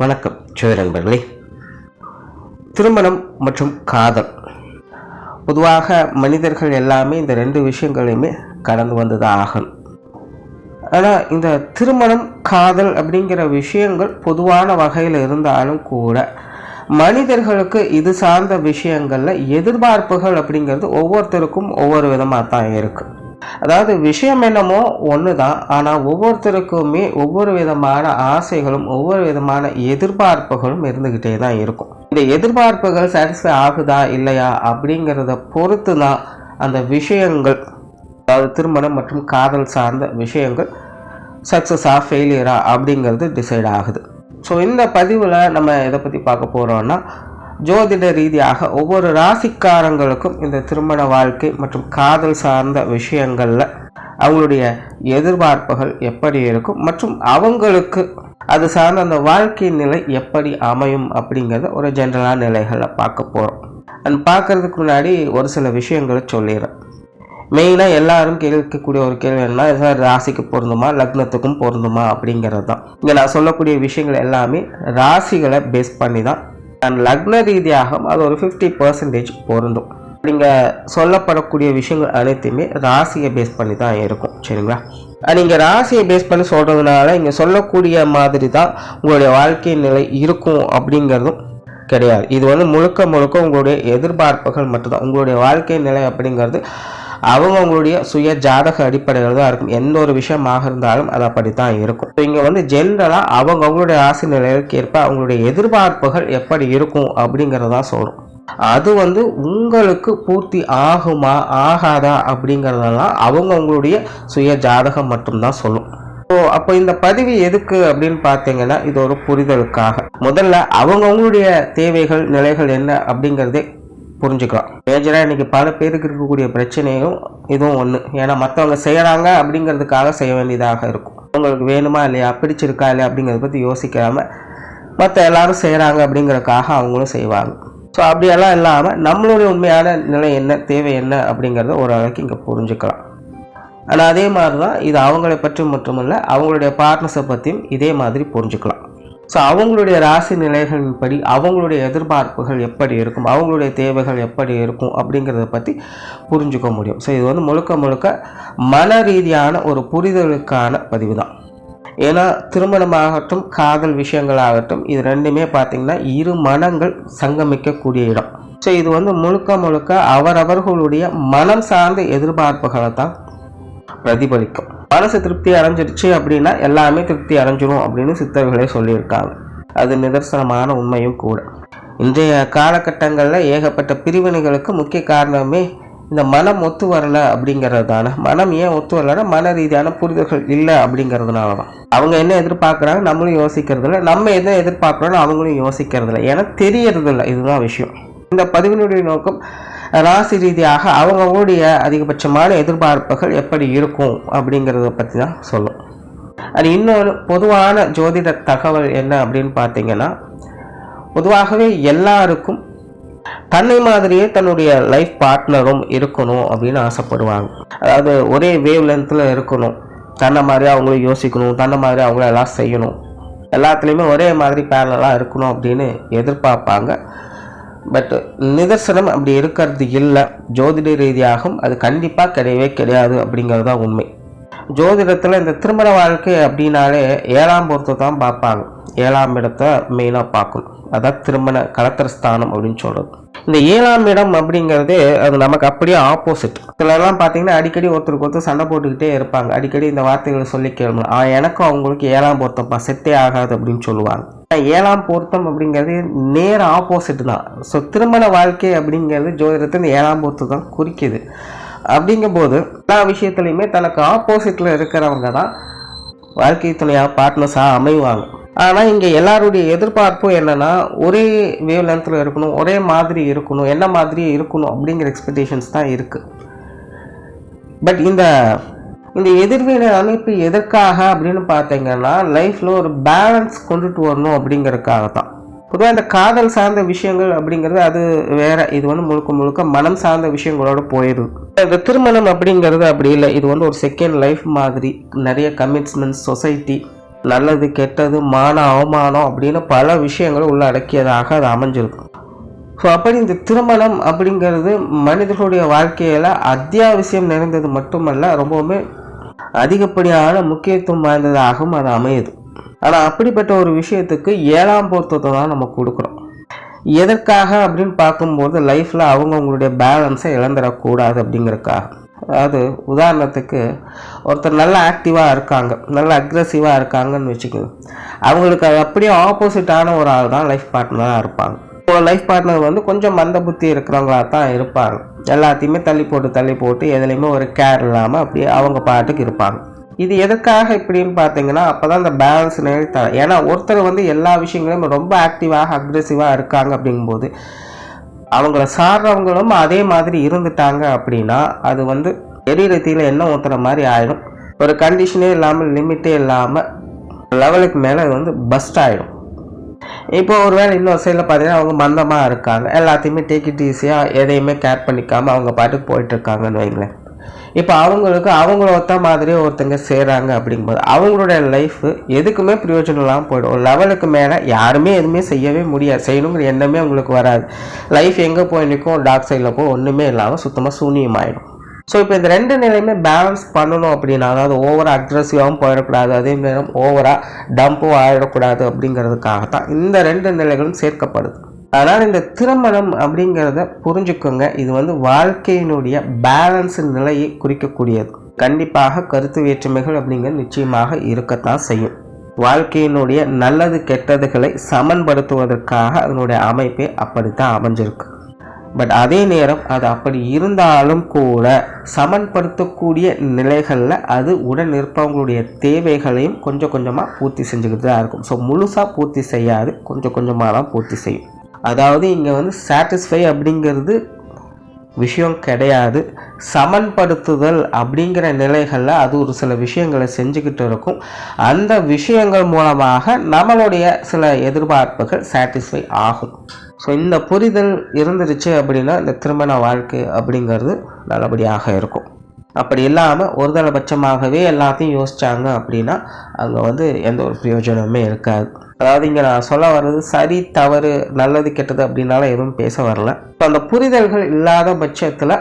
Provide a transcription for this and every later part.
வணக்கம் ஜோதி நண்பர்களே. திருமணம் மற்றும் காதல். பொதுவாக மனிதர்கள் எல்லாமே இந்த ரெண்டு விஷயங்களையுமே கடந்து வந்ததாக ஆகணும். ஆனால் இந்த திருமணம் காதல் அப்படிங்கிற விஷயங்கள் பொதுவான வகையில் இருந்தாலும் கூட மனிதர்களுக்கு இது சார்ந்த விஷயங்களில் எதிர்பார்ப்புகள் அப்படிங்கிறது ஒவ்வொருத்தருக்கும் ஒவ்வொரு விதமாக தான் இருக்குது அதாவது விஷயம் என்னமோ ஒன்று தான் ஆனால் ஒவ்வொருத்தருக்குமே ஒவ்வொரு விதமான ஆசைகளும் ஒவ்வொரு விதமான எதிர்பார்ப்புகளும் இருந்துக்கிட்டே தான் இருக்கும். இந்த எதிர்பார்ப்புகள் சாட்டிஸ்ஃபை ஆகுதா இல்லையா அப்படிங்கிறத பொறுத்து தான் அந்த விஷயங்கள் அதாவது திருமணம் மற்றும் காதல் சார்ந்த விஷயங்கள் சக்ஸஸா ஃபெயிலியரா அப்படிங்கிறது டிசைட் ஆகுது. ஸோ இந்த பதிவில் நம்ம எதை பற்றி பார்க்க போகிறோன்னா ஜோதிட ரீதியாக ஒவ்வொரு ராசிக்காரங்களுக்கும் இந்த திருமண வாழ்க்கை மற்றும் காதல் சார்ந்த விஷயங்களில் அவங்களுடைய எதிர்பார்ப்புகள் எப்படி இருக்கும் மற்றும் அவங்களுக்கு அது சார்ந்த அந்த வாழ்க்கை நிலை எப்படி அமையும் அப்படிங்கிறத ஒரு ஜென்ரலான நிலைகளில் பார்க்க போகிறோம் அண்ட் பார்க்கறதுக்கு முன்னாடி ஒரு சில விஷயங்களை சொல்லிடுறேன். மெயினாக எல்லாரும் கேட்கக்கூடிய ஒரு கேள்வி என்ன சார் ராசிக்கு பொருந்துமா லக்னத்துக்கும் பொருந்துமா அப்படிங்கிறது தான் இங்கே நான் சொல்லக்கூடிய விஷயங்கள் எல்லாமே ராசிகளை பேஸ் பண்ணி தான் அண்ட் லக்ன ரீதியாகவும் அது ஒரு ஃபிஃப்டி பர்சன்டேஜ் பொருந்தும். நீங்கள் சொல்லப்படக்கூடிய விஷயங்கள் அனைத்துமே ராசியை பேஸ் பண்ணி தான் இருக்கும். சரிங்களா? நீங்கள் ராசியை பேஸ் பண்ணி சொல்கிறதுனால இங்கே சொல்லக்கூடிய மாதிரி தான் உங்களுடைய வாழ்க்கை நிலை இருக்கும் அப்படிங்கிறதும் கிடையாது. இது வந்து முழுக்க முழுக்க உங்களுடைய எதிர்பார்ப்புகள் மட்டும்தான். உங்களுடைய வாழ்க்கை நிலை அப்படிங்கிறது அவங்க அவங்களுடைய சுய ஜாதக அடிப்படையில் தான் இருக்கும். எந்த ஒரு விஷயமாக இருந்தாலும் அது அப்படித்தான் இருக்கும். இங்கே வந்து ஜென்ரலாக அவங்க அவங்களுடைய ஆசை நிலைக்கு ஏற்ப அவங்களுடைய எதிர்பார்ப்புகள் எப்படி இருக்கும் அப்படிங்கிறதான் சொல்கிறோம் அது வந்து உங்களுக்கு பூர்த்தி ஆகுமா ஆகாதா அப்படிங்கிறதெல்லாம் அவங்க அவங்களுடைய சுய ஜாதகம் மட்டும்தான் சொல்லும். ஸோ அப்போ இந்த பதிவு எதுக்கு அப்படின்னு பார்த்தீங்கன்னா இது ஒரு புரிதலுக்காக. முதல்ல அவங்கவுங்களுடைய தேவைகள் நிலைகள் என்ன அப்படிங்கிறதே புரிஞ்சுக்கலாம். மேஜராக இன்றைக்கி பல பேருக்கு இருக்கக்கூடிய பிரச்சனையும் இதுவும் ஒன்று ஏன்னா மற்றவங்க செய்கிறாங்க அப்படிங்கிறதுக்காக செய்ய வேண்டியதாக இருக்கும். அவங்களுக்கு வேணுமா இல்லையா? பிடிச்சிருக்கா இல்லையா? அப்படிங்கிறத பற்றி யோசிக்காமல் மற்ற எல்லாரும் செய்கிறாங்க அப்படிங்கிறதுக்காக அவங்களும் செய்வாங்க. ஸோ அப்படியெல்லாம் இல்லாமல் நம்மளுடைய உண்மையான நிலை என்ன? தேவை என்ன? அப்படிங்கிறத ஓரளவுக்கு இங்கே புரிஞ்சுக்கலாம். ஆனால் அதே மாதிரி தான் இது அவங்களை பற்றி மட்டுமல்ல அவங்களுடைய பார்ட்னர்ஸை பற்றியும் இதே மாதிரி புரிஞ்சுக்கலாம். ஸோ அவங்களுடைய ராசி நிலைகளின்படி அவங்களுடைய எதிர்பார்ப்புகள் எப்படி இருக்கும்? அவங்களுடைய தேவைகள் எப்படி இருக்கும்? அப்படிங்கிறத பற்றி புரிஞ்சுக்க முடியும். ஸோ இது வந்து முழுக்க முழுக்க மன ரீதியான ஒரு புரிதலுக்கான பதிவு தான். ஏன்னா திருமணமாகட்டும் காதல் விஷயங்களாகட்டும் இது ரெண்டுமே பார்த்திங்கன்னா இரு மனங்கள் சங்கமிக்கக்கூடிய இடம். ஸோ இது வந்து முழுக்க முழுக்க அவரவர்களுடைய மனம் சார்ந்த எதிர்பார்ப்புகளை தான் பிரதிபலிக்கும். மனசு திருப்தி அடைஞ்சிருச்சு அப்படின்னா எல்லாமே திருப்தி அடைஞ்சிரும் அப்படின்னு சித்தர்களே சொல்லியிருக்காங்க. அது நிதர்சனமான உண்மையும் கூட. இன்றைய காலகட்டங்களில் ஏகப்பட்ட பிரிவினைகளுக்கு முக்கிய காரணமே இந்த மனம் ஒத்து வரல அப்படிங்கிறது தானே மனம் ஏன் ஒத்து வரலன்னா மன ரீதியான புரிதல்கள் இல்லை அப்படிங்கிறதுனால தான் அவங்க என்ன எதிர்பார்க்குறாங்க நம்மளும் யோசிக்கிறதில்ல. நம்ம எதை எதிர்பார்க்குறோன்னு அவங்களும் யோசிக்கிறதில்ல. ஏன்னா தெரியறது இல்லை இதுதான் விஷயம். இந்த பதிவினுடைய நோக்கம் ராசி ரீதியாக அவங்கவுடைய அதிகபட்சமான எதிர்பார்ப்புகள் எப்படி இருக்கும் அப்படிங்கிறத பற்றி தான் சொல்லும் அது இன்னொரு பொதுவான ஜோதிட தகவல் என்ன அப்படின்னு பார்த்தீங்கன்னா பொதுவாகவே எல்லாருக்கும் தன்னை மாதிரியே தன்னுடைய லைஃப் பார்ட்னரும் இருக்கணும் அப்படின்னு ஆசைப்படுவாங்க. அதாவது ஒரே வேவ் லென்த்தில் இருக்கணும். தன்னை மாதிரி அவங்களும் யோசிக்கணும். தன்னை மாதிரி அவங்கள எல்லாம் செய்யணும். எல்லாத்துலேயுமே ஒரே மாதிரி பேரலாக இருக்கணும் அப்படின்னு எதிர்பார்ப்பாங்க. பட் நிதர்சனம் அப்படி இருக்கிறது இல்லை. ஜோதிட ரீதியாகவும் அது கண்டிப்பாக கிடையவே கிடையாது அப்படிங்கிறது தான் உண்மை. ஜோதிடத்தில் இந்த திருமண வாழ்க்கை அப்படின்னாலே ஏழாம் பொருத்தை தான் பார்ப்பாங்க. ஏழாம் இடத்தை மெயினாக பார்க்கணும். அதான் திருமண கலத்திரஸ்தானம் அப்படின்னு சொல்கிறது இந்த ஏழாம் இடம் அப்படிங்கிறது அது நமக்கு அப்படியே ஆப்போசிட் சிலர்லாம் பார்த்தீங்கன்னா அடிக்கடி ஒருத்தருக்கு ஒருத்தர் சண்டை போட்டுக்கிட்டே இருப்பாங்க. அடிக்கடி இந்த வார்த்தைகளை சொல்லி கேளுங்க எனக்கும் அவங்களுக்கு ஏழாம் பொருத்தப்பா செட்டே ஆகாது அப்படின்னு சொல்லுவாங்க. ஏழாம் பொருத்தம் அப்படிங்கிறது நேர ஆப்போசிட் தான். ஸோ திருமண வாழ்க்கை அப்படிங்கிறது ஜோதிடத்தை இந்த ஏழாம் பொருத்தம் தான் குறிக்குது. அப்படிங்கும்போது எல்லா விஷயத்துலையுமே தனக்கு ஆப்போசிட்டில் இருக்கிறவங்க தான் வாழ்க்கை துணையாக பார்ட்னர்ஸாக அமைவாங்க. ஆனால் இங்கே எல்லாருடைய எதிர்பார்ப்பும் என்னென்னா ஒரே வேவ் லென்த்தில் இருக்கணும் ஒரே மாதிரி இருக்கணும் என்ன மாதிரி இருக்கணும் அப்படிங்கிற எக்ஸ்பெக்டேஷன்ஸ் தான் இருக்குது பட் இந்த இந்த எதிர்வினை அமைப்பு எதற்காக அப்படின்னு பார்த்தீங்கன்னா லைஃப்பில் ஒரு பேலன்ஸ் கொண்டுட்டு வரணும் அப்படிங்கிறதுக்காக தான் பொதுவாக இந்த காதல் சார்ந்த விஷயங்கள் அப்படிங்கிறது அது வேற இது வந்து முழுக்க முழுக்க மனம் சார்ந்த விஷயங்களோட போயிடுது. இந்த திருமணம் அப்படிங்கிறது அப்படி இல்லை. இது வந்து ஒரு செகண்ட் லைஃப் மாதிரி நிறைய கமிட்மெண்ட்ஸ் சொசைட்டி நல்லது கெட்டது மான அவமானம் அப்படின்னு பல விஷயங்கள் உள்ளடக்கியதாக அது அமைஞ்சிருக்கும் ஸோ அப்படி இந்த திருமணம் அப்படிங்கிறது மனிதர்களுடைய வாழ்க்கையில் அத்தியாவசியம் நிறைந்தது மட்டுமல்ல ரொம்பவுமே அதிகப்படியான முக்கியத்துவம் வாய்ந்ததாகவும் அது அமையுது. ஆனால் அப்படிப்பட்ட ஒரு விஷயத்துக்கு ஏழாம் பொருத்தத்தை தான் நம்ம கொடுக்குறோம் எதற்காக அப்படின்னு பார்க்கும்போது லைஃப்பில் அவங்கவுங்களுடைய பேலன்ஸை இழந்துடக்கூடாது அப்படிங்கிறதுக்காக. அதாவது உதாரணத்துக்கு ஒருத்தர் நல்ல ஆக்டிவாக இருக்காங்க நல்ல அக்ரெசிவாக இருக்காங்கன்னு வச்சுக்கோங்க. அவங்களுக்கு அது அப்படியே ஆப்போசிட்டான ஒரு ஆள் தான் லைஃப் பார்ட்னராக இருப்பாங்க லைஃப் பார்ட்னர் வந்து கொஞ்சம் மந்த புத்தி இருக்கிறவங்களா தான் இருப்பாங்க. எல்லாத்தையுமே தள்ளி போட்டு தள்ளி போட்டு எதுலேயுமே ஒரு கேர் இல்லாமல் அப்படியே அவங்க பாட்டுக்கு இருப்பாங்க. இது எதுக்காக இப்படின்னு பார்த்தீங்கன்னா அப்போ தான் இந்த பேலன்ஸ் நிலைத்த ஏன்னா ஒருத்தர் வந்து எல்லா விஷயங்களையும் ரொம்ப ஆக்டிவாக அக்ரெசிவாக இருக்காங்க அப்படிங்கும்போது அவங்கள சாடுறவங்களும் அதே மாதிரி இருந்துட்டாங்க அப்படின்னா அது வந்து எரிரத்தியில் என்ன ஊற்றுற மாதிரி ஆயிடும். ஒரு கண்டிஷனே இல்லாமல் லிமிட்டே இல்லாமல் லெவலுக்கு மேலே அது வந்து பஸ்ட் ஆகிடும் இப்போ ஒரு வேளை இன்னொரு சைடில் பார்த்தீங்கன்னா அவங்க மந்தமாக இருக்காங்க. எல்லாத்தையுமே டிக்கெட் ஈஸியாக எதையுமே கேர் பண்ணிக்காமல் அவங்க பாட்டுக்கு போயிட்டுருக்காங்கன்னு வைங்களேன். இப்போ அவங்களுக்கு அவங்கள ஒத்த மாதிரி ஒருத்தங்க செய்கிறாங்க அப்படிங்கும்போது அவங்களுடைய லைஃப் எதுக்குமே பிரயோஜனம் இல்லாமல் போயிடும். ஒரு லெவலுக்கு மேலே யாருமே எதுவுமே செய்யவே முடியாது. செய்யணுங்கிற எண்ணமே அவங்களுக்கு வராது. லைஃப் எங்கே போய் நிற்கும்? டாக் சைடில் போய் ஒன்றுமே இல்லாமல் சுத்தமாக சூனியமாயிடும். ஸோ இப்போ இந்த ரெண்டு நிலையுமே பேலன்ஸ் பண்ணணும் அப்படின்னா அதாவது ஓவராக அக்ரெசிவாகவும் போயிடக்கூடாது அதே நேரம் ஓவராக டம்பும் ஆயிடக்கூடாது அப்படிங்கிறதுக்காக தான் இந்த ரெண்டு நிலைகளும் சேர்க்கப்படுது. அதனால் இந்த திருமணம் அப்படிங்கிறத புரிஞ்சுக்கோங்க. இது வந்து வாழ்க்கையினுடைய பேலன்ஸ் நிலையை குறிக்கக்கூடியது. கண்டிப்பாக கருத்து வேற்றுமைகள் அப்படிங்கிறது நிச்சயமாக இருக்கத்தான் செய்யும். வாழ்க்கையினுடைய நல்லது கெட்டதுகளை சமன்படுத்துவதற்காக அதனுடைய அமைப்பே அப்படித்தான் அமைஞ்சிருக்கு. பட் அதே நேரம் அது அப்படி இருந்தாலும் கூட சமன்படுத்தக்கூடிய நிலைகளில் அது உடன் இருப்பவங்களுடைய தேவைகளையும் கொஞ்சம் கொஞ்சமாக பூர்த்தி செஞ்சுக்கிட்டு தான் இருக்கும். ஸோ முழுசாக பூர்த்தி செய்யாது கொஞ்சம் கொஞ்சமாக தான் பூர்த்தி செய்யும். அதாவது இங்கே வந்து சாட்டிஸ்ஃபை அப்படிங்கிறது விஷயம் கிடையாது. சமன்படுத்துதல் அப்படிங்கிற நிலைகளில் அது ஒரு சில விஷயங்களை செஞ்சுக்கிட்டு இருக்கும். அந்த விஷயங்கள் மூலமாக நம்மளுடைய சில எதிர்பார்ப்புகள் சாட்டிஸ்ஃபை ஆகும். ஸோ இந்த புரிதல் இருந்துருச்சு அப்படின்னா இந்த திருமண வாழ்க்கை அப்படிங்கிறது நல்லபடியாக இருக்கும். அப்படி இல்லாமல் ஒருதலைபட்சமாகவே எல்லாத்தையும் யோசித்தாங்க அப்படின்னா அங்கே வந்து எந்த ஒரு பிரயோஜனமே இருக்காது. அதாவது இங்கே நான் சொல்ல வர்றது சரி தவறு நல்லது கெட்டது அப்படின்னால எதுவும் பேச வரல. இப்போ அந்த புரிதல்கள் இல்லாத பட்சத்தில்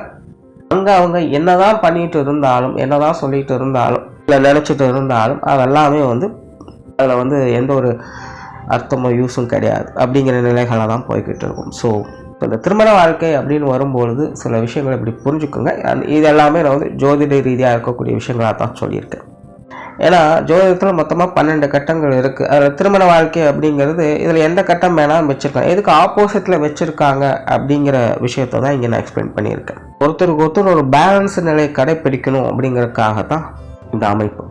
அங்கே அவங்க என்ன தான் பண்ணிகிட்டு இருந்தாலும் என்னதான் சொல்லிகிட்டு இருந்தாலும் இல்லை நினச்சிட்டு இருந்தாலும் அதெல்லாமே வந்து அதில் வந்து எந்த ஒரு அர்த்தமும் யூஸும் கிடையாது. அப்படிங்கிற நிலைகளாக தான் போய்கிட்டு இருக்கும். ஸோ இப்போ இந்த திருமண வாழ்க்கை அப்படின்னு வரும்பொழுது சில விஷயங்களை இப்படி புரிஞ்சுக்கோங்க. இது எல்லாமே நான் வந்து ஜோதிட ரீதியாக இருக்கக்கூடிய விஷயங்களாக தான் சொல்லியிருக்கேன். ஏன்னா ஜோதிடத்தில் மொத்தமாக பன்னெண்டு கட்டங்கள் இருக்குது அதில் திருமண வாழ்க்கை அப்படிங்கிறது இதில் எந்த கட்டம் வேணாலும் வச்சுருக்காங்க எதுக்கு ஆப்போசிட்டில் வச்சுருக்காங்க அப்படிங்கிற விஷயத்த தான் இங்கே நான் எக்ஸ்பிளைன் பண்ணியிருக்கேன். ஒருத்தருக்கு ஒருத்தர் ஒரு பேலன்ஸ் நிலையை கடைப்பிடிக்கணும் அப்படிங்கிறதுக்காக தான் இந்த அமைப்பு.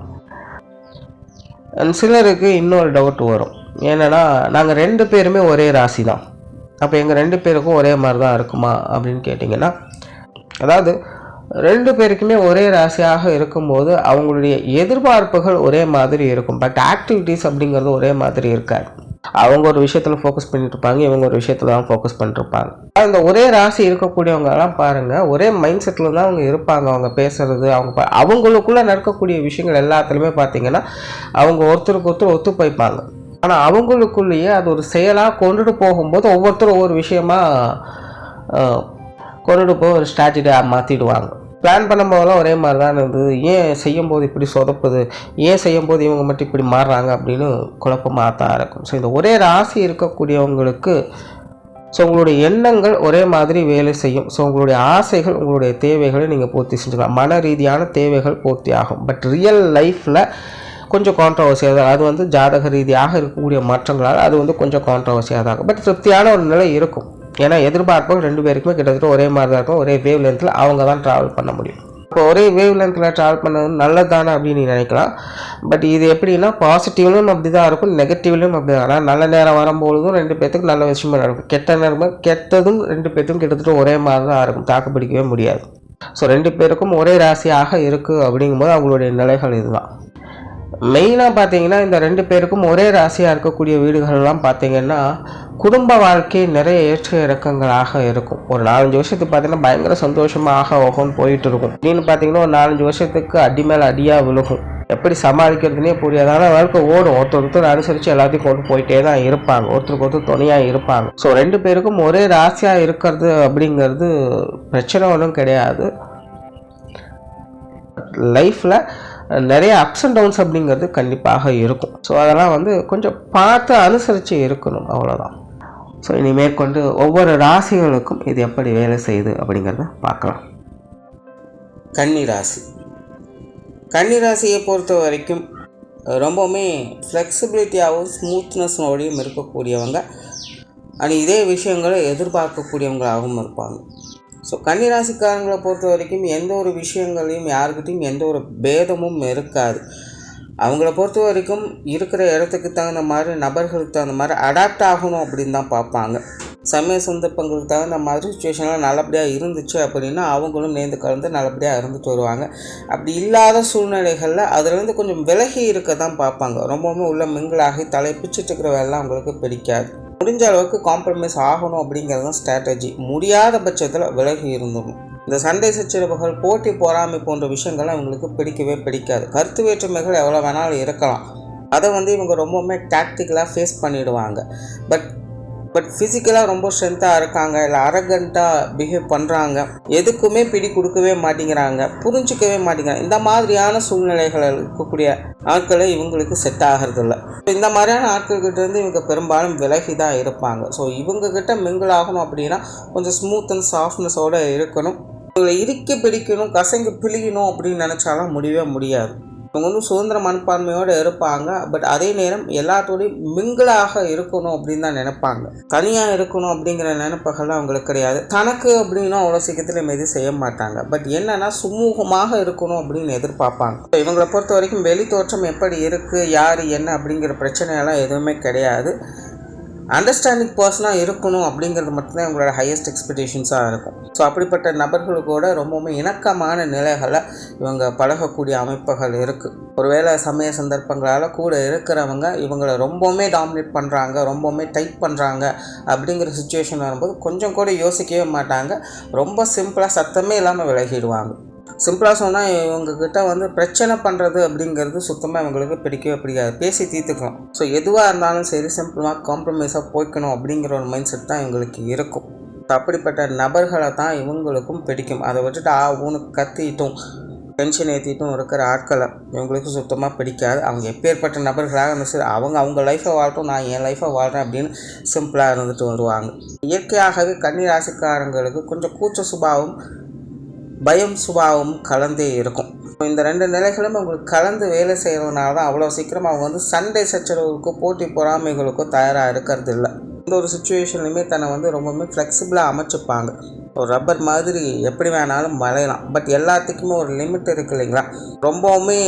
சிலருக்கு இன்னொரு டவுட் வரும். ஏன்னா நாங்கள் ரெண்டு பேருமே ஒரே ராசி தான் அப்போ எங்கள் ரெண்டு பேருக்கும் ஒரே மாதிரி தான் இருக்குமா அப்படின்னு கேட்டிங்கன்னா அதாவது ரெண்டு பேருக்குமே ஒரே ராசியாக இருக்கும்போது அவங்களுடைய எதிர்பார்ப்புகள் ஒரே மாதிரி இருக்கும். பட் ஆக்டிவிட்டீஸ் அப்படிங்கிறது ஒரே மாதிரி இருக்காது. அவங்க ஒரு விஷயத்தில் ஃபோக்கஸ் பண்ணிட்டு இருப்பாங்க இவங்க ஒரு விஷயத்தில் தான் ஃபோக்கஸ் பண்ணிருப்பாங்க அந்த ஒரே ராசி இருக்கக்கூடியவங்கலாம் பாருங்கள் ஒரே மைண்ட் செட்டில் தான் அவங்க இருப்பாங்க. அவங்க பேசுறது அவங்க அவங்களுக்குள்ளே நடக்கக்கூடிய விஷயங்கள் எல்லாத்துலேயுமே பார்த்தீங்கன்னா அவங்க ஒருத்தருக்கு ஒருத்தர் ஒத்து போய்ப்பாங்க ஆனால் அவங்களுக்குள்ளேயே அது ஒரு செயலாக கொண்டுட்டு போகும்போது ஒவ்வொருத்தரும் ஒவ்வொரு விஷயமா கொண்டுட்டு போய் ஒரு ஸ்ட்ராட்டஜியாக மாற்றிடுவாங்க பிளான் பண்ணும்போதெல்லாம் ஒரே மாதிரி தான் இருந்தது. ஏன் செய்யும்போது இப்படி சொதப்புது? ஏன் செய்யும்போது இவங்க மட்டும் இப்படி மாறுறாங்க அப்படின்னு குழப்பமாக தான் இருக்கும் ஸோ இந்த ஒரே ராசி இருக்கக்கூடியவங்களுக்கு ஸோ உங்களுடைய எண்ணங்கள் ஒரே மாதிரி வேலை செய்யும். ஸோ உங்களுடைய ஆசைகள் உங்களுடைய தேவைகளை நீங்கள் பூர்த்தி செஞ்சுக்கலாம். மன ரீதியான தேவைகள் பூர்த்தி ஆகும். பட் ரியல் லைஃப்பில் கொஞ்சம் கான்ட்ரவர்சியாக தான் அது வந்து ஜாதக ரீதியாக இருக்கக்கூடிய மாற்றங்களால் அது வந்து கொஞ்சம் கான்ட்ரவர்சியாக தான் இருக்கும். பட் திருப்தியான ஒரு நிலை இருக்கும். ஏன்னா எதிர்பார்ப்பும் ரெண்டு பேருக்குமே கிட்டத்தட்ட ஒரே மாதிரி தான் இருக்கும். ஒரே வேவ் லென்த்தில் அவங்க தான் ட்ராவல் பண்ண முடியும். இப்போ ஒரே வேவ் லென்த்தில் ட்ராவல் பண்ணது நல்லதானே அப்படின்னு நினைக்கலாம். பட் இது எப்படின்னா பாசிட்டிவ்லையும் அப்படி தான் இருக்கும் நெகட்டிவ்லையும் அப்படி தான் ஆனால் நல்ல நேரம் வரும்பொழுதும் ரெண்டு பேர்த்துக்கு நல்ல விஷயமா நடக்கும். கெட்ட நேரமும் கெட்டதும் ரெண்டு பேர்த்துக்கும் கிட்டத்தட்ட ஒரே மாதிரி தான் இருக்கும். தாக்கு பிடிக்கவே முடியாது. ஸோ ரெண்டு பேருக்கும் ஒரே ராசியாக இருக்குது அப்படிங்கும்போது அவங்களுடைய நிலைகள் இதுதான். மெயினாக பார்த்தீங்கன்னா இந்த ரெண்டு பேருக்கும் ஒரே ராசியாக இருக்கக்கூடிய வீடுகள்லாம் பார்த்தீங்கன்னா குடும்ப வாழ்க்கை நிறைய ஏற்ற இறக்கங்களாக இருக்கும். ஒரு நாலஞ்சு வருஷத்துக்கு பார்த்தீங்கன்னா பயங்கர சந்தோஷமாக ஓகோன்னு போயிட்டு இருக்கும். அப்படின்னு பார்த்தீங்கன்னா ஒரு நாலஞ்சு வருஷத்துக்கு அடி மேலே அடியாக விழுகும். எப்படி சமாளிக்கிறதுனே புரியாது. ஆனால் வாழ்க்கை ஓடும். ஒருத்தர் ஒருத்தர் அனுசரித்து எல்லாத்தையும் கொண்டு போயிட்டே தான் இருப்பாங்க. ஒருத்தருக்கு ஒருத்தர் துணையாக இருப்பாங்க. ஸோ ரெண்டு பேருக்கும் ஒரே ராசியாக இருக்கிறது அப்படிங்கிறது பிரச்சனை ஒன்றும் கிடையாது. லைஃப்பில் நிறைய அப்ஸ் அண்ட் டவுன்ஸ் அப்படிங்கிறது கண்டிப்பாக இருக்கும். ஸோ அதெல்லாம் வந்து கொஞ்சம் பார்த்து அனுசரித்து இருக்கணும். அவ்வளோதான் ஸோ இனி மேற்கொண்டு ஒவ்வொரு ராசிகளுக்கும் இது எப்படி வேலை செய்யுது அப்படிங்கிறத பார்க்கலாம். கன்னி ராசி. கன்னி ராசியை பொறுத்த வரைக்கும் ரொம்பவுமே ஃப்ளெக்சிபிலிட்டியாகவும் ஸ்மூத்னஸ்னோடையும் இருக்கக்கூடியவங்க. அண்ட் இதே விஷயங்களை எதிர்பார்க்கக்கூடியவங்களாகவும் இருப்பாங்க. ஸோ கன்னிராசிக்காரங்களை பொறுத்த வரைக்கும் எந்த ஒரு விஷயங்களையும் யாருக்கிட்டையும் எந்த ஒரு பேதமும் இருக்காது. அவங்கள பொறுத்த வரைக்கும் இருக்கிற இடத்துக்கு தகுந்த மாதிரி நபர்களுக்கு தகுந்த மாதிரி அடாப்ட் ஆகணும் அப்படின்னு தான் பார்ப்பாங்க. சமய சந்தர்ப்பங்களுக்கு தகுந்த மாதிரி சுச்சுவேஷன்லாம் நல்லபடியாக இருந்துச்சு அப்படின்னா அவங்களும் நேர்ந்து கலந்து நல்லபடியாக இருந்துட்டு வருவாங்க. அப்படி இல்லாத சூழ்நிலைகளில் அதுலேருந்து கொஞ்சம் விலகி இருக்க தான் பார்ப்பாங்க. ரொம்பவுமே உள்ள மிங்கிளாகி தலை பிச்சுட்டு இருக்கிற வேலைலாம் அவங்களுக்கு பிடிக்காது. முடிஞ்ச அளவுக்கு காம்ப்ரமைஸ் ஆகணும் அப்படிங்கிறது தான் ஸ்ட்ராட்டஜி முடியாத பட்சத்தில் விலகி இருந்துடணும் இந்த சண்டை சச்சரவுகள் போட்டி பொறாமை போன்ற விஷயங்கள்லாம் இவங்களுக்கு பிடிக்கவே பிடிக்காது. கருத்து வேற்றுமைகள் எவ்வளோ வேணாலும் இருக்கலாம். அதை வந்து இவங்க ரொம்பவுமே டாக்டிக்கலாக ஃபேஸ் பண்ணிடுவாங்க. பட் பட் ஃபிசிக்கலாக ரொம்ப ஸ்ட்ரென்த்தாக இருக்காங்க. இல்லை அரகண்ட்டாக பிஹேவ் பண்ணுறாங்க எதுக்குமே பிடி கொடுக்கவே மாட்டேங்கிறாங்க. புரிஞ்சிக்கவே மாட்டேங்கிறாங்க. இந்த மாதிரியான சூழ்நிலைகள் இருக்கக்கூடிய ஆட்களை இவங்களுக்கு செட் ஆகிறதில்ல. இந்த மாதிரியான ஆட்கள்கிட்ட இருந்து இவங்க பெரும்பாலும் விலகி தான் இருப்பாங்க ஸோ இவங்கக்கிட்ட மிங்கிள் ஆகணும் அப்படின்னா கொஞ்சம் ஸ்மூத் அண்ட் சாஃப்ட்னஸோடு இருக்கணும். இவங்களை இறுக்கி பிடிக்கணும் கசங்கி பிழியணும் அப்படின்னு நினச்சாலும் முடியவே முடியாது. இவங்க வந்து சுதந்திர மனப்பான்மையோடு இருப்பாங்க. பட் அதே நேரம் எல்லாத்தோடையும் மிங்கிளாக இருக்கணும் அப்படின்னு தான் நினைப்பாங்க. தனியாக இருக்கணும் அப்படிங்கிற நினைப்புகள்லாம் அவங்களுக்கு கிடையாது. தனக்கு அப்படின்னா அவ்வளோ சீக்கிரத்தில் மீது செய்ய மாட்டாங்க. பட் என்னன்னா சுமூகமாக இருக்கணும் அப்படின்னு எதிர்பார்ப்பாங்க. இவங்களை பொறுத்த வரைக்கும் வெளி தோற்றம் எப்படி இருக்குது யார் என்ன அப்படிங்கிற பிரச்சனையெல்லாம் எதுவுமே கிடையாது. அண்டர்ஸ்டாண்டிங் பர்சனாக இருக்கணும் அப்படிங்கிறது மட்டும்தான் உங்களோட ஹையஸ்ட் எக்ஸ்பெக்டேஷன்ஸாக இருக்கும். ஸோ அப்படிப்பட்ட நபர்களுக்கூட ரொம்பவுமே இணக்கமான நிலைகளை இவங்க பழகக்கூடிய அமைப்புகள் இருக்குது ஒருவேளை சமய சந்தர்ப்பங்களால் கூட இருக்கிறவங்க இவங்களை ரொம்பவுமே டாமினேட் பண்ணுறாங்க ரொம்பவுமே டைட் பண்ணுறாங்க அப்படிங்கிற சுச்சுவேஷன் வரும்போது கொஞ்சம் கூட யோசிக்கவே மாட்டாங்க. ரொம்ப சிம்பிளாக சத்தமே இல்லாமல் விலகிடுவாங்க. சிம்பிளாக சொன்னால் இவங்கக்கிட்ட வந்து பிரச்சனை பண்ணுறது அப்படிங்கிறது சுத்தமாக இவங்களுக்கு பிடிக்கவே பிடிக்காது. பேசி தீர்த்துக்கலாம். ஸோ எதுவாக இருந்தாலும் சரி சிம்பிளாக காம்ப்ரமைஸாக போய்க்கணும் அப்படிங்கிற ஒரு மைண்ட் செட் தான் இவங்களுக்கு இருக்கும். அப்படிப்பட்ட நபர்களை தான் இவங்களுக்கும் பிடிக்கும். அதை விட்டுட்டு ஆ ஊனுக்கு கத்திட்டும் டென்ஷன் ஏற்றிட்டும் இருக்கிற ஆட்களை இவங்களுக்கு சுத்தமாக பிடிக்காது. அவங்க எப்பேற்பட்ட நபர்களாக இருந்தாலும் சரி அவங்க அவங்க லைஃப்பை வாழட்டும் நான் என் லைஃப்பை வாழ்கிறேன் அப்படின்னு சிம்பிளாக இருந்துட்டு வருவாங்க. இயற்கையாகவே கன்னி ராசிக்காரங்களுக்கு கொஞ்சம் கூச்ச சுபாவம் பயம் சுபாவம் கலந்தே இருக்கும். இந்த ரெண்டு நிலைகளும் அவங்களுக்கு கலந்து வேலை செய்கிறதுனால தான் அவ்வளோ சீக்கிரம் அவங்க வந்து சண்டை சச்சரவுக்கோ போட்டி பொறாமைகளுக்கோ தயாராக இருக்கிறது இல்லை இந்த ஒரு சுச்சுவேஷன்லையுமே தன்னை வந்து ரொம்பவுமே ஃப்ளெக்சிபிளாக அமைச்சுப்பாங்க. ஒரு ரப்பர் மாதிரி எப்படி வேணாலும் வளையலாம். பட் எல்லாத்துக்குமே ஒரு லிமிட் இருக்கு இல்லைங்களா? ரொம்பவுமே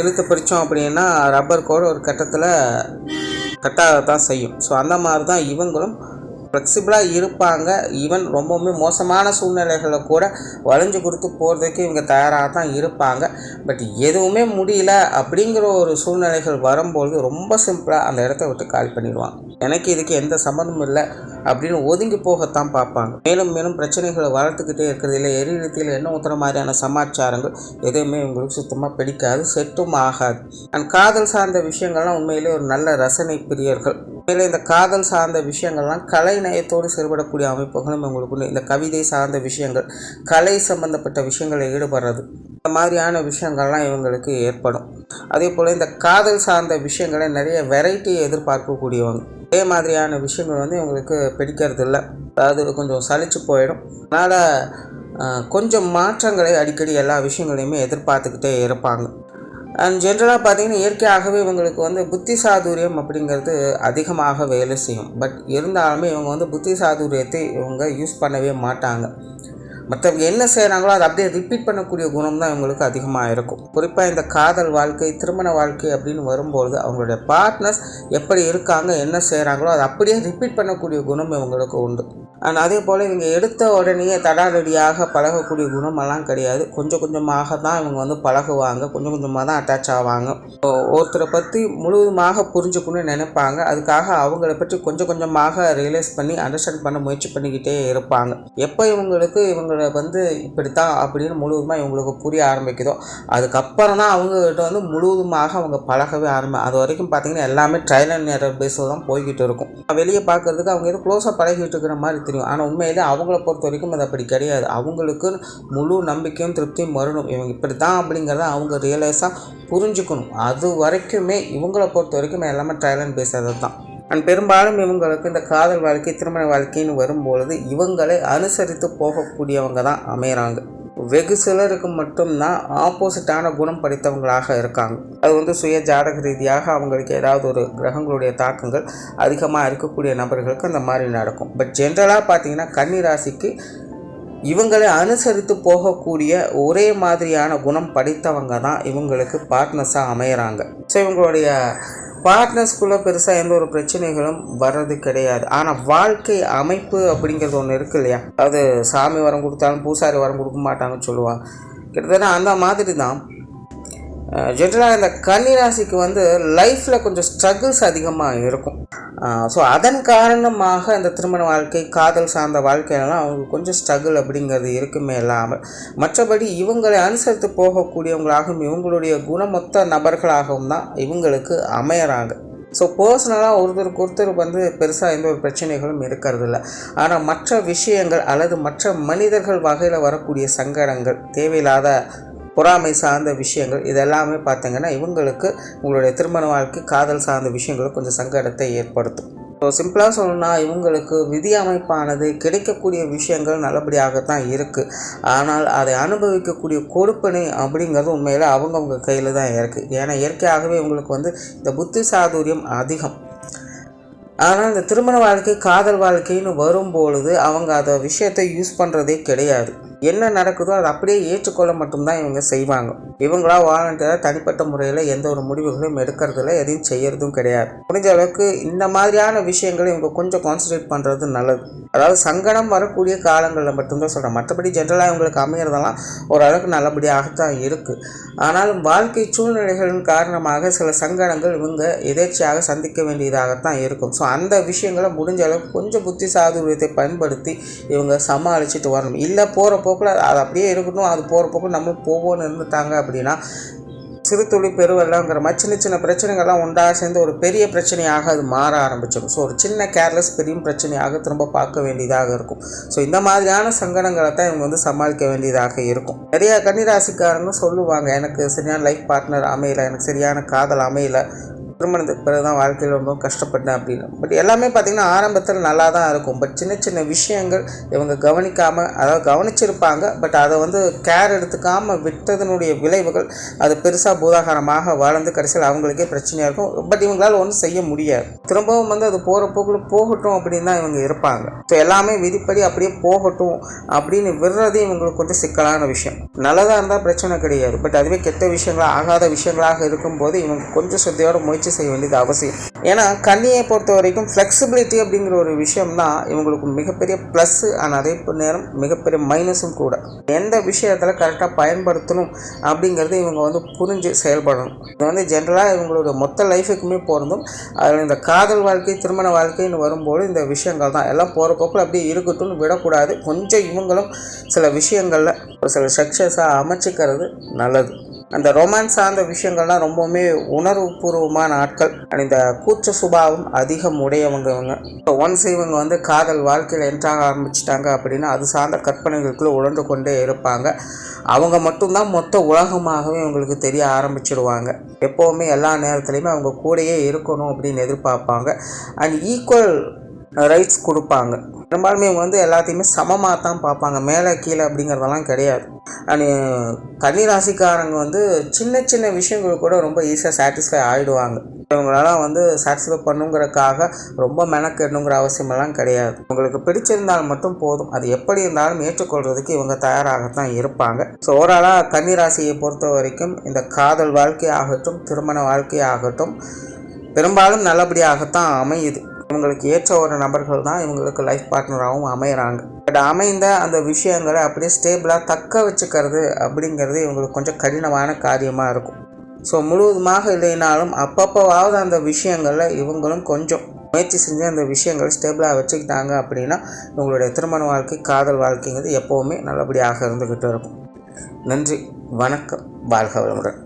இழுத்து பிடிச்சோம் அப்படின்னா ரப்பர் கூட ஒரு கட்டத்தில் கட்டாக தான் செய்யும். ஸோ அந்த மாதிரி தான் இவங்களும் ஃப்ளெக்சிபிளாக இருப்பாங்க. ஈவன் ரொம்பவுமே மோசமான சூழ்நிலைகளை கூட வளைஞ்சு கொடுத்து போகிறதுக்கு இவங்க தயாராக தான் இருப்பாங்க. பட் எதுவுமே முடியல அப்படிங்கிற ஒரு சூழ்நிலைகள் வரும்பொழுது ரொம்ப சிம்பிளாக அந்த இடத்த விட்டு கால் பண்ணிடுவாங்க. எனக்கு இதுக்கு எந்த சம்மந்தமும் இல்லை அப்படின்னு ஒதுங்கி போகத்தான் பார்ப்பாங்க. மேலும் மேலும் பிரச்சனைகளை வளர்த்துக்கிட்டே இருக்கிறது இல்லை எரிநிலத்தில் என்ன ஊற்றுற மாதிரியான சமாச்சாரங்கள் எதுவுமே இவங்களுக்கு சுத்தமாக பிடிக்காது செட்டும் ஆகாது. அண்ட் காதல் சார்ந்த விஷயங்கள்லாம் உண்மையிலே ஒரு நல்ல ரசனை பிரியர்கள் மேலும் இந்த காதல் சார்ந்த விஷயங்கள்லாம் கலை நயத்தோடு செயல்படக்கூடிய அமைப்புகளும் உங்களுக்கு உண்டு. இந்த கவிதை சார்ந்த விஷயங்கள் கலை சம்பந்தப்பட்ட விஷயங்களில் ஈடுபடுறது இந்த மாதிரியான விஷயங்கள்லாம் இவங்களுக்கு ஏற்படும். அதே போல் இந்த காதல் சார்ந்த விஷயங்களை நிறைய வெரைட்டி எதிர்பார்க்கக்கூடியவங்க. அதே மாதிரியான விஷயங்கள் வந்து இவங்களுக்கு பிடிக்கிறது இல்லை அதாவது கொஞ்சம் சளிச்சு போயிடும். அதனால் கொஞ்சம் மாற்றங்களை அடிக்கடி எல்லா விஷயங்களையுமே எதிர்பார்த்துக்கிட்டே இருப்பாங்க. அண்ட் ஜென்ரலாக பார்த்தீங்கன்னா இயற்கையாகவே இவங்களுக்கு வந்து புத்தி சாதுரியம் அப்படிங்கிறது அதிகமாக வேலை செய்யும். பட் இருந்தாலுமே இவங்க வந்து புத்தி சாதுரியத்தை இவங்க யூஸ் பண்ணவே மாட்டாங்க. மற்றவங்க என்ன செய்கிறாங்களோ அதை அப்படியே ரிப்பீட் பண்ணக்கூடிய குணம் தான் இவங்களுக்கு அதிகமாக இருக்கும். குறிப்பாக இந்த காதல் வாழ்க்கை திருமண வாழ்க்கை அப்படின்னு வரும்பொழுது அவங்களுடைய பார்ட்னர்ஸ் எப்படி இருக்காங்க என்ன செய்கிறாங்களோ அதை அப்படியே ரிப்பீட் பண்ணக்கூடிய குணம் இவங்களுக்கு உண்டு. அண்ட் அதே போல் இவங்க எடுத்த உடனே தடாலடியாக பழகக்கூடிய குணமெல்லாம் கிடையாது. கொஞ்சம் கொஞ்சமாக தான் இவங்க வந்து பழகுவாங்க. கொஞ்சம் கொஞ்சமாக தான் அட்டாச் ஆவாங்க. ஒருத்தரை பற்றி முழுவதுமாக புரிஞ்சுக்கணும்னு நினைப்பாங்க. அதுக்காக அவங்கள பற்றி கொஞ்சம் கொஞ்சமாக ரியலைஸ் பண்ணி அண்டர்ஸ்டாண்ட் பண்ண முயற்சி பண்ணிக்கிட்டே இருப்பாங்க. எப்போ இவங்களுக்கு இவங்க இவங்களை வந்து இப்படித்தான் அப்படின்னு முழுவதுமாக இவங்களுக்கு புரிய ஆரம்பிக்குதோ. அதுக்கப்புறம் தான் அவங்கக்கிட்ட வந்து முழுவதுமாக அவங்க பழகவே ஆரம்பி அது வரைக்கும் பார்த்தீங்கன்னா எல்லாமே ட்ரையல் அண்ட் எரர் பேஸில் தான் போய்கிட்டு இருக்கும். வெளியே பார்க்குறதுக்கு அவங்க ஏதோ க்ளோஸாக பழகிட்டு இருக்கிற மாதிரி தெரியும். ஆனால் உண்மையிலே அவங்கள பொறுத்த வரைக்கும் அது அப்படி கிடையாது. அவங்களுக்கு முழு நம்பிக்கையும் திருப்தியும் வரணும். இவங்க இப்படி தான் அப்படிங்கிறத அவங்க ரியலைஸாக புரிஞ்சுக்கணும். அது வரைக்குமே இவங்கள பொறுத்த வரைக்கும் எல்லாமே ட்ரையல் அண்ட் பேஸ் தான். அண்ட் பெரும்பாலும் இவங்களுக்கு இந்த காதல் வாழ்க்கை திருமண வாழ்க்கைன்னு வரும்பொழுது இவங்களை அனுசரித்து போகக்கூடியவங்க தான் அமையிறாங்க. வெகு சிலருக்கு மட்டும்தான் ஆப்போசிட்டான குணம் படித்தவங்களாக இருக்காங்க. அது வந்து சுய ஜாதக ரீதியாக அவங்களுக்கு ஏதாவது ஒரு கிரகங்களுடைய தாக்கங்கள் அதிகமாக இருக்கக்கூடிய நபர்களுக்கு அந்த மாதிரி நடக்கும். பட் ஜென்ரலாக பார்த்தீங்கன்னா கன்னிராசிக்கு இவங்களை அனுசரித்து போகக்கூடிய ஒரே மாதிரியான குணம் படித்தவங்க தான் இவங்களுக்கு பார்ட்னர்ஸாக அமையிறாங்க. ஸோ இவங்களுடைய பார்ட்னர்ஸ்குள்ளே பெருசாக எந்த ஒரு பிரச்சனைகளும் வர்றது கிடையாது. ஆனால் வாழ்க்கை அமைப்பு அப்படிங்கிறது ஒன்று இருக்கு இல்லையா? அது சாமி வரம் கொடுத்தாலும் பூசாரி வரம் கொடுக்க மாட்டாங்கன்னு சொல்லுவாங்க கிட்டத்தட்ட அந்த மாதிரி தான் ஜென்ரலாக இந்த கன்னிராசிக்கு வந்து லைஃப்பில் கொஞ்சம் ஸ்ட்ரகிள்ஸ் அதிகமாக இருக்கும். ஸோ அதன் காரணமாக இந்த திருமண வாழ்க்கை காதல் சார்ந்த வாழ்க்கையெல்லாம் அவங்களுக்கு கொஞ்சம் ஸ்ட்ரகிள் அப்படிங்கிறது இருக்குமே இல்லாமல் மற்றபடி இவங்களை அனுசரித்து போகக்கூடியவங்களாகவும் இவங்களுடைய குணமொத்த நபர்களாகவும் தான் இவங்களுக்கு அமையறாங்க. ஸோ பர்சனலாக ஒருத்தருக்கு ஒருத்தர் வந்து பெருசாக எந்த ஒரு பிரச்சனைகளும் இருக்கிறதில்ல. ஆனால் மற்ற விஷயங்கள் அல்லது மற்ற மனிதர்கள் வகையில் வரக்கூடிய சங்கடங்கள் தேவையில்லாத பொறாமை சார்ந்த விஷயங்கள் இதெல்லாமே பார்த்தீங்கன்னா இவங்களுக்கு உங்களுடைய திருமண வாழ்க்கை காதல் சார்ந்த விஷயங்கள் கொஞ்சம் சங்கடத்தை ஏற்படுத்தும். ஸோ சிம்பிளாக சொல்லணும்னா இவங்களுக்கு விதி அமைப்பானது கிடைக்கக்கூடிய விஷயங்கள் நல்லபடியாகத்தான் இருக்குது ஆனால் அதை அனுபவிக்கக்கூடிய கொடுப்பனை அப்படிங்கிறது உண்மையில் அவங்கவுங்க கையில் தான் இருக்குது ஏன்னா இயற்கையாகவே இவங்களுக்கு வந்து இந்த புத்தி சாதுரியம் அதிகம். ஆனால் இந்த திருமண வாழ்க்கை காதல் வாழ்க்கைன்னு வரும்பொழுது அவங்க அதை விஷயத்தை யூஸ் பண்ணுறதே கிடையாது. என்ன நடக்குதோ அதை அப்படியே ஏற்றுக்கொள்ள மட்டும்தான் இவங்க செய்வாங்க. இவங்களா வாலண்டியராக தனிப்பட்ட முறையில் எந்த ஒரு முடிவுகளையும் எடுக்கிறதுல எதையும் செய்யறதும் கிடையாது. முடிஞ்ச அளவுக்கு இந்த மாதிரியான விஷயங்களை இவங்க கொஞ்சம் கான்சன்ட்ரேட் பண்ணுறது நல்லது. அதாவது சங்கடம் வரக்கூடிய காலங்களில் மட்டும்தான் சொல்கிறேன் மற்றபடி ஜென்ரலாக இவங்களுக்கு அமையிறதெல்லாம் ஓரளவுக்கு நல்லபடியாகத்தான் இருக்குது ஆனாலும் வாழ்க்கை சூழ்நிலைகளின் காரணமாக சில சங்கடங்கள் இவங்க எதேர்ச்சியாக சந்திக்க வேண்டியதாகத்தான் இருக்கும். ஸோ அந்த விஷயங்களை முடிஞ்ச அளவுக்கு கொஞ்சம் புத்தி சாதுரியத்தை பயன்படுத்தி இவங்க சமாளிச்சுட்டு வரணும். இல்லை போகிறப்போ போக்கில் அது அப்படியே இருக்கணும் அது போகிற போக்கில் நம்ம போவோன்னு இருந்துட்டாங்க அப்படின்னா சிறு துளி பெருவெல்லாங்கிற மாதிரி சின்ன சின்ன பிரச்சனைகள்லாம் உண்டாக சேர்ந்து ஒரு பெரிய பிரச்சனையாக அது மாற ஆரம்பிச்சிடும். ஸோ ஒரு சின்ன கேர்லெஸ் பெரிய பிரச்சனையாக திரும்ப பார்க்க வேண்டியதாக இருக்கும். ஸோ இந்த மாதிரியான சங்கடங்களை தான் இவங்க வந்து சமாளிக்க வேண்டியதாக இருக்கும். நிறையா கன்னிராசிக்காரங்க சொல்லுவாங்க எனக்கு சரியான லைஃப் பார்ட்னர் அமையலை எனக்கு சரியான காதல் அமையலை. திருமணத்துக்கு பிறகு தான் வாழ்க்கையில் ரொம்ப கஷ்டப்பட்டேன் அப்படின்னு. பட் எல்லாமே பார்த்திங்கன்னா ஆரம்பத்தில் நல்லா தான் இருக்கும். பட் சின்ன சின்ன விஷயங்கள் இவங்க கவனிக்காமல் அதாவது கவனிச்சிருப்பாங்க. பட் அதை வந்து கேர் எடுத்துக்காமல் விட்டதனுடைய விளைவுகள் அது பெருசாக பூதாகாரமாக வளர்ந்து கடைசியில் அவங்களுக்கே பிரச்சனையாக இருக்கும். பட் இவங்களால ஒன்றும் செய்ய முடியாது. திரும்பவும் வந்து அது போகிற போக்கில் போகட்டும் அப்படின்னு தான் இவங்க இருப்பாங்க. ஸோ எல்லாமே விதிப்படி அப்படியே போகட்டும் அப்படின்னு விடுறது இவங்களுக்கு கொஞ்சம் சிக்கலான விஷயம். நல்லதாக இருந்தால் பிரச்சனை கிடையாது. பட் அதுவே கெட்ட விஷயங்களாக ஆகாத விஷயங்களாக இருக்கும்போது இவங்க கொஞ்சம் சுத்தியோட முயற்சி செய்ய வேண்டியது அவசியம். ஏன்னா கண்ணியை பொறுத்த வரைக்கும் ஃப்ளெக்சிபிலிட்டி அப்படிங்கிற ஒரு விஷயம் தான் இவங்களுக்கு மிகப்பெரிய ப்ளஸ்ஸு ஆனால் அதே நேரம் மிகப்பெரிய மைனஸும் கூட. எந்த விஷயத்தில் கரெக்டாக பயன்படுத்தணும் அப்படிங்கிறது இவங்க வந்து புரிஞ்சு செயல்படணும். இது வந்து ஜென்ரலாக இவங்களோட மொத்த லைஃபுக்குமே பொருந்தும். அதில் இந்த காதல் வாழ்க்கை திருமண வாழ்க்கைன்னு வரும்போது இந்த விஷயங்கள் தான். எல்லாம் போகிற போக்கில் அப்படியே இருக்கட்டும்னு விடக்கூடாது. கொஞ்சம் இவங்களும் சில விஷயங்களில் ஒரு சில ஸ்ட்ரக்சர்ஸாக அமைச்சிக்கிறது நல்லது. அந்த ரொமான்ஸ் சார்ந்த விஷயங்கள்லாம் ரொம்பவுமே உணர்வுபூர்வமான ஆட்கள். அண்ட் இந்த கூச்ச சுபாவம் அதிகம் உடையவங்க இவங்க இப்போ ஒன்ஸ் இவங்க வந்து காதல் வாழ்க்கையில் என்ட்ராக ஆரம்பிச்சிட்டாங்க அப்படின்னா அது சார்ந்த கற்பனைகளுக்குள்ளே உழந்து கொண்டே இருப்பாங்க. அவங்க மட்டும்தான் மொத்த உலகமாகவே இவங்களுக்கு தெரிய ஆரம்பிச்சிடுவாங்க எப்போவுமே எல்லா நேரத்துலையுமே அவங்க கூடயே இருக்கணும் அப்படின்னு எதிர்பார்ப்பாங்க. அண்ட் ஈக்குவல் ரைட்ஸ் கொடுப்பாங்க. பெரும்பாலுமே இவங்க வந்து எல்லாத்தையுமே சமமாக தான் பார்ப்பாங்க. மேலே கீழே அப்படிங்கிறதெல்லாம் கிடையாது. அண்ட் கன்னிராசிக்காரங்க வந்து சின்ன சின்ன விஷயங்கள் கூட ரொம்ப ஈஸியாக சாட்டிஸ்ஃபை ஆகிடுவாங்க இவங்களெல்லாம் வந்து சாட்டிஸ்ஃபை பண்ணுங்கிறதுக்காக ரொம்ப மெனக்கெடணுங்கிற அவசியமெல்லாம் கிடையாது. உங்களுக்கு பிடிச்சிருந்தால் மட்டும் போதும். அது எப்படி இருந்தாலும் ஏற்றுக்கொள்றதுக்கு இவங்க தயாராகத்தான் இருப்பாங்க. ஸோ ஓவராலாக கன்னிராசியை பொறுத்த வரைக்கும் இந்த காதல் வாழ்க்கை ஆகட்டும் திருமண வாழ்க்கை ஆகட்டும் பெரும்பாலும் நல்லபடியாகத்தான் அமையுது. இவங்களுக்கு ஏற்ற ஒரு நபர்கள் தான் இவங்களுக்கு லைஃப் பார்ட்னராகவும் அமையிறாங்க. பட் அமைந்த அந்த விஷயங்களை அப்படியே ஸ்டேபிளாக தக்க வச்சுக்கிறது அப்படிங்கிறது இவங்களுக்கு கொஞ்சம் கடினமான காரியமாக இருக்கும். ஸோ முழுவதுமாக இல்லைனாலும் அப்பப்போவாவது அந்த விஷயங்களில் இவங்களும் கொஞ்சம் முயற்சி செஞ்சு அந்த விஷயங்களை ஸ்டேபிளாக வச்சுக்கிட்டாங்க அப்படின்னா உங்களுடைய திருமண வாழ்க்கை காதல் வாழ்க்கைங்கிறது எப்போவுமே நல்லபடியாக இருந்துக்கிட்டு இருக்கும். நன்றி வணக்கம் வாழ்க வளமுடன்.